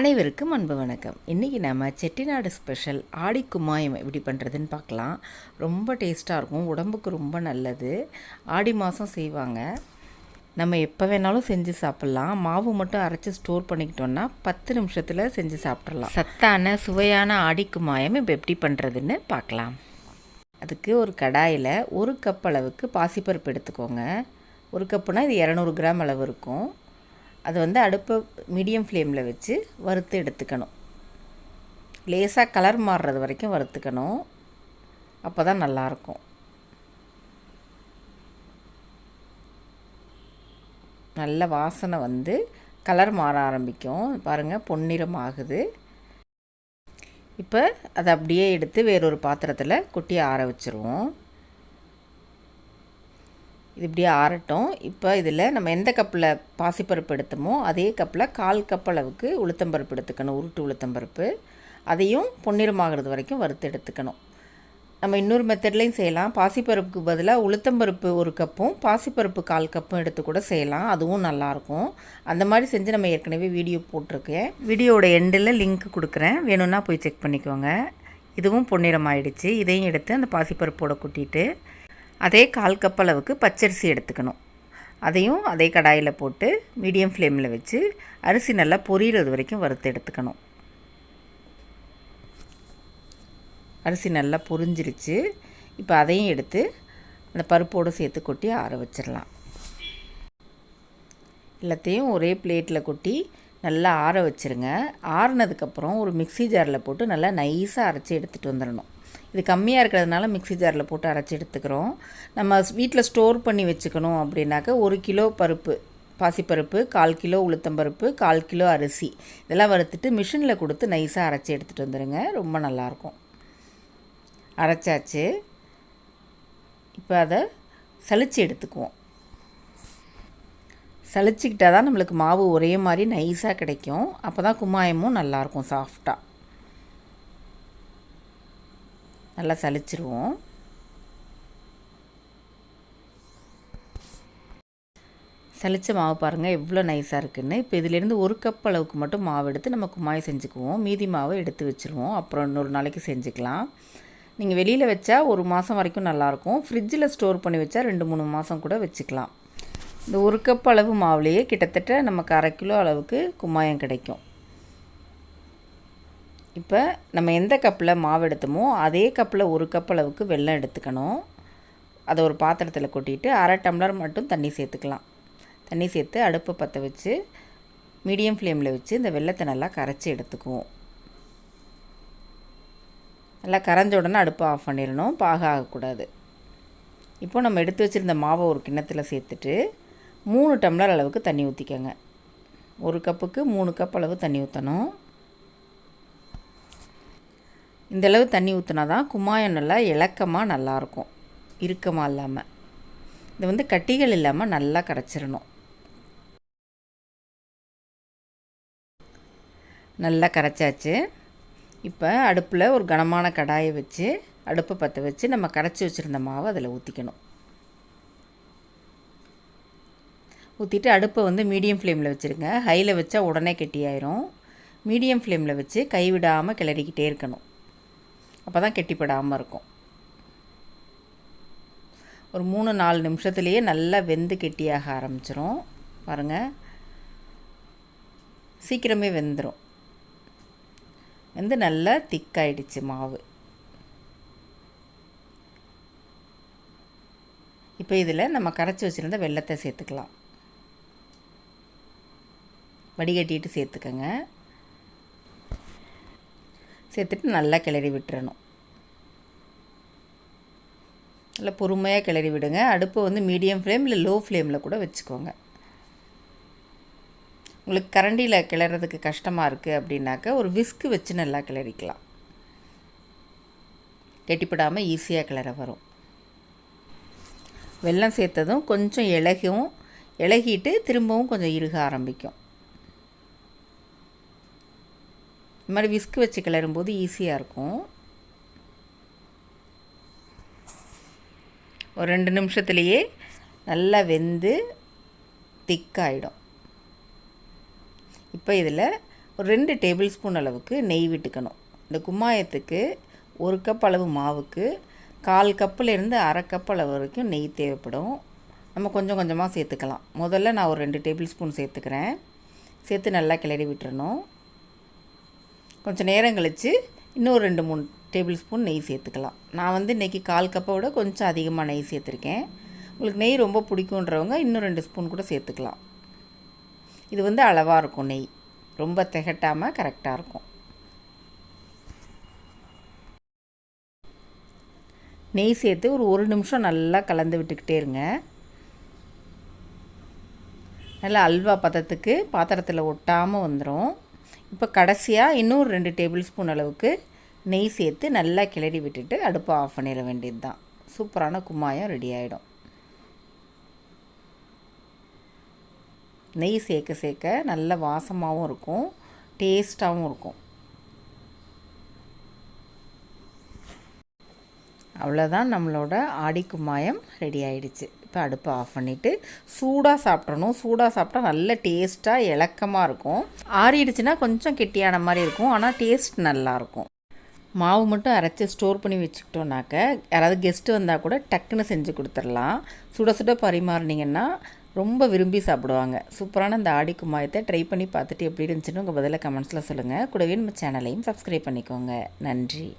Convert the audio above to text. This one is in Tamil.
அனைவருக்கும் அன்பு வணக்கம். இன்றைக்கி நம்ம செட்டிநாடு ஸ்பெஷல் ஆடி குமாயம் எப்படி பண்ணுறதுன்னு பார்க்கலாம். ரொம்ப டேஸ்ட்டாக இருக்கும். உடம்புக்கு ரொம்ப நல்லது. ஆடி மாதம் செய்வாங்க. நம்ம எப்போ வேணாலும் செஞ்சு சாப்பிட்லாம். மாவு மட்டும் அரைச்சி ஸ்டோர் பண்ணிக்கிட்டோன்னா பத்து நிமிஷத்தில் செஞ்சு சாப்பிட்றலாம் சத்தான சுவையான ஆடி குமாயம் இப்போ எப்படி பண்ணுறதுன்னு பார்க்கலாம். அதுக்கு ஒரு கடாயில் ஒரு கப் அளவுக்கு பாசிப்பருப்பு எடுத்துக்கோங்க. ஒரு கப்புனால் இது இரநூறு கிராம் அளவு இருக்கும். அது வந்து அடுப்பை மீடியம் ஃப்ளேமில் வச்சு வறுத்து எடுத்துக்கணும். லேசாக கலர் மாறுறது வரைக்கும் வறுத்துக்கணும். அப்போ தான் நல்லாயிருக்கும் நல்ல வாசனை வந்து கலர் மாற ஆரம்பிக்கும். பாருங்கள் பொன்னிறம் ஆகுது. இப்போ அதை அப்படியே எடுத்து வேறொரு பாத்திரத்தில் கொட்டி ஆற வச்சுருவோம். இது இப்படியே ஆறட்டும். இப்போ இதில் நம்ம எந்த கப்பில் பாசிப்பருப்பு எடுத்தோமோ அதே கப்பில் கால் கப் அளவுக்கு உளுத்தம்பருப்பு எடுத்துக்கணும் உருட்டு உளுத்தம்பருப்பு அதையும் பொன்னிறமாகிறது வரைக்கும் வறுத்து எடுத்துக்கணும். நம்ம இன்னொரு மெத்தட்லேயும் செய்யலாம். பாசிப்பருப்புக்கு பதிலாக உளுத்தம்பருப்பு ஒரு கப்பும் பாசிப்பருப்பு கால் கப்பும் எடுத்து கூட செய்யலாம். அதுவும் நல்லாயிருக்கும். அந்த மாதிரி செஞ்சு நம்ம ஏற்கனவே வீடியோ போட்டிருக்கேன். வீடியோவோட எண்டில் லிங்க் கொடுக்குறேன். வேணும்னா போய் செக் பண்ணிக்கோங்க. இதுவும் பொன்னிறம் ஆயிடுச்சு இதையும் எடுத்து அந்த பாசிப்பருப்போட கொட்டிட்டு அதே கால் கப் அளவுக்கு பச்சரிசி எடுத்துக்கணும். அதையும் அதே கடாயில் போட்டு மீடியம் ஃப்ளேமில் வச்சு அரிசி நல்லா பொரியிறது வரைக்கும் வறுத்து எடுத்துக்கணும். அரிசி நல்லா பொரிஞ்சிருச்சு. இப்போ அதையும் எடுத்து அந்த பருப்போடு சேர்த்து கொட்டி ஆற வச்சிடலாம். எல்லாத்தையும் ஒரே பிளேட்டில் கொட்டி நல்லா ஆற வச்சுருங்க. ஆறுனதுக்கப்புறம் ஒரு மிக்சி ஜாரில் போட்டு நல்லா நைஸாக அரைச்சி எடுத்துகிட்டு வந்துடணும். இது கம்மியாக இருக்கிறதுனால மிக்சி ஜாரில் போட்டு அரைச்சி எடுத்துக்கிறோம். நம்ம வீட்டில் ஸ்டோர் பண்ணி வச்சுக்கணும் அப்படின்னாக்க ஒரு கிலோ பருப்பு பாசிப்பருப்பு கால் கிலோ உளுத்தம்பருப்பு கால் கிலோ அரிசி. இதெல்லாம் வறுத்துட்டு மிஷினில் கொடுத்து நைஸாக அரைச்சி எடுத்துகிட்டு வந்துடுங்க ரொம்ப நல்லாயிருக்கும் அரைச்சாச்சு. இப்போ அதை சளிச்சு எடுத்துக்குவோம். சளிச்சிக்கிட்டால் தான் நம்மளுக்கு மாவு ஒரே மாதிரி நைஸாக கிடைக்கும். அப்போ தான் குமாயமும் நல்லாயிருக்கும் சாஃப்டாக நல்லா சளிச்சிருவோம். சளிச்ச மாவு பாருங்கள் எவ்வளோ நைஸாக இருக்குதுன்னு இப்போ இதிலேருந்து ஒரு கப் அளவுக்கு மட்டும் மாவு எடுத்து நம்ம கும்மாய் செஞ்சுக்குவோம். மீதி மாவை எடுத்து வச்சுருவோம். அப்புறம் இன்னொரு நாளைக்கு செஞ்சுக்கலாம். நீங்கள் வெளியில் வச்சா ஒரு மாதம் வரைக்கும் நல்லாயிருக்கும் ஃப்ரிட்ஜில் ஸ்டோர் பண்ணி வச்சா ரெண்டு மூணு மாதம் கூட வச்சுக்கலாம். இந்த ஒரு கப் அளவு மாவுலேயே கிட்டத்தட்ட நமக்கு அரை கிலோ அளவுக்கு குமாயம் கிடைக்கும். இப்போ நம்ம எந்த கப்பில் மாவு எடுத்தோமோ அதே கப்பில் ஒரு கப் அளவுக்கு வெல்லம் எடுத்துக்கணும். அதை ஒரு பாத்திரத்தில் கொட்டிட்டு அரை டம்ளர் மட்டும் தண்ணி சேர்த்துக்கலாம். தண்ணி சேர்த்து அடுப்பை பற்ற வச்சு மீடியம் ஃப்ளேமில் வச்சு இந்த வெள்ளத்தை நல்லா கரைச்சி எடுத்துக்குவோம். நல்லா கரைஞ்ச உடனே அடுப்பை ஆஃப் பண்ணிடணும். பாக ஆகக்கூடாது. இப்போ நம்ம எடுத்து வச்சுருந்த மாவை ஒரு கிண்ணத்தில் சேர்த்துட்டு மூணு டம்ளர் அளவுக்கு தண்ணி ஊற்றிக்கோங்க ஒரு கப்புக்கு மூணு கப் அளவு தண்ணி ஊற்றணும் இந்தளவு தண்ணி ஊற்றினா தான் குமாயம் நல்லா இலக்கமாக நல்லாயிருக்கும் இறுக்கமாக இல்லாமல் இது வந்து கட்டிகள் இல்லாமல் நல்லா கரைச்சிடணும் நல்லா கரைச்சாச்சு. இப்போ அடுப்பில் ஒரு கனமான கடாயை வச்சு அடுப்பை பற்ற வச்சு நம்ம கரைச்சி வச்சுருந்த மாவை அதில் ஊற்றிக்கணும் ஊற்றிட்டு அடுப்பை வந்து மீடியம் ஃப்ளேமில் வச்சுருங்க. ஹையில் வச்சா உடனே கெட்டியாயிரும். மீடியம் ஃப்ளேமில் வச்சு கைவிடாமல் கிளறிக்கிட்டே இருக்கணும். அப்போ தான் கெட்டிப்படாமல் இருக்கும். ஒரு மூணு நாலு நிமிஷத்துலேயே நல்லா வெந்து கெட்டியாக ஆரம்பிச்சிரும். பாருங்கள் சீக்கிரமே வெந்துடும் வெந்து நல்லா திக்காயிடுச்சு மாவு. இப்போ இதில் நம்ம கரைச்சி வச்சுருந்த வெள்ளத்தை சேர்த்துக்கலாம். வடிகட்டிட்டு சேர்த்துக்கங்க. சேர்த்துட்டு நல்லா கிளறி விட்டுறணும். நல்லா பொறுமையாக கிளறி விடுங்க. அடுப்பை வந்து மீடியம் ஃப்ளேம் இல்லை லோ ஃப்ளேமில் கூட வச்சுக்கோங்க. உங்களுக்கு கரண்டியில் கிளறதுக்கு கஷ்டமாக இருக்குது அப்படின்னாக்கா ஒரு விஸ்க்கு வச்சு நல்லா கிளறிக்கலாம். கெட்டிப்படாமல் ஈஸியாக கிளற வரும். வெல்லம் சேர்த்ததும் கொஞ்சம் இலகும் இலகிட்டு திரும்பவும் கொஞ்சம் இறுக ஆரம்பிக்கும். இது மாதிரி விஸ்க் வச்சு கிளறும்போது ஈஸியாக இருக்கும். ஒரு ரெண்டு நிமிஷத்துலேயே நல்லா வெந்து திக்காயிடும். இப்போ இதில் ஒரு ரெண்டு டேபிள் ஸ்பூன் அளவுக்கு நெய் விட்டுக்கணும். இந்த கும்மாயத்துக்கு ஒரு கப் அளவு மாவுக்கு கால் கப்புலேருந்து அரை கப் அளவு வரைக்கும் நெய் தேவைப்படும். நம்ம கொஞ்சம் கொஞ்சமாக சேர்த்துக்கலாம். முதல்ல நான் ஒரு ரெண்டு டேபிள் ஸ்பூன் சேர்த்துக்கிறேன். சேர்த்து நல்லா கிளறி விட்டுறணும். கொஞ்சம் நேரம் கழித்து இன்னும் ரெண்டு மூணு டேபிள் ஸ்பூன் நெய் சேர்த்துக்கலாம். நான் வந்து இன்றைக்கி கால் கப்பை விட கொஞ்சம் அதிகமாக நெய் சேர்த்துருக்கேன். உங்களுக்கு நெய் ரொம்ப பிடிக்குன்றவங்க இன்னும் ரெண்டு ஸ்பூன் கூட சேர்த்துக்கலாம். இது வந்து அளவாக இருக்கும் நெய். ரொம்ப திகட்டாமல் கரெக்டாக இருக்கும். நெய் சேர்த்து ஒரு ஒரு நிமிஷம் நல்லா கலந்து விட்டுக்கிட்டே இருங்க. நல்லா அல்வா பதத்துக்கு பாத்திரத்தில் ஒட்டாமல் வந்துடும் இப்போ கடைசியாக இன்னும் ரெண்டு டேபிள் ஸ்பூன் அளவுக்கு நெய் சேர்த்து நல்லா கிளறி விட்டுட்டு அடுப்பை ஆஃப் பண்ணிட வேண்டியது தான் சூப்பரான கும்மாயம் ரெடி ஆகிடும் நெய் சேர்க்க சேர்க்க நல்ல வாசமாகவும் இருக்கும் டேஸ்ட்டாகவும் இருக்கும். அவ்வளோதான் நம்மளோட ஆடி கும்மாயம் ரெடி ஆயிடுச்சு. இப்போ அடுப்பை ஆஃப் பண்ணிவிட்டு சூடாக சாப்பிட்றணும் சூடாக சாப்பிட்டா நல்ல டேஸ்ட்டாக இலக்கமாக இருக்கும். ஆறிடுச்சுன்னா கொஞ்சம் கெட்டியான மாதிரி இருக்கும். ஆனால் டேஸ்ட் நல்லாயிருக்கும் மாவு மட்டும் அரைச்சி ஸ்டோர் பண்ணி வச்சுக்கிட்டோன்னாக்க யாராவது கெஸ்ட்டு வந்தால் கூட டக்குன்னு செஞ்சு கொடுத்துடலாம். சுட சுட பரிமாறினீங்கன்னா ரொம்ப விரும்பி சாப்பிடுவாங்க. சூப்பரான இந்த ஆடி குமாயத்தை ட்ரை பண்ணி பார்த்துட்டு எப்படி இருந்துச்சுன்னு உங்கள் பதிலாக கமெண்ட்ஸில் சொல்லுங்கள் கூடவே நம்ம சேனலையும் சப்ஸ்கிரைப் பண்ணிக்கோங்க. நன்றி.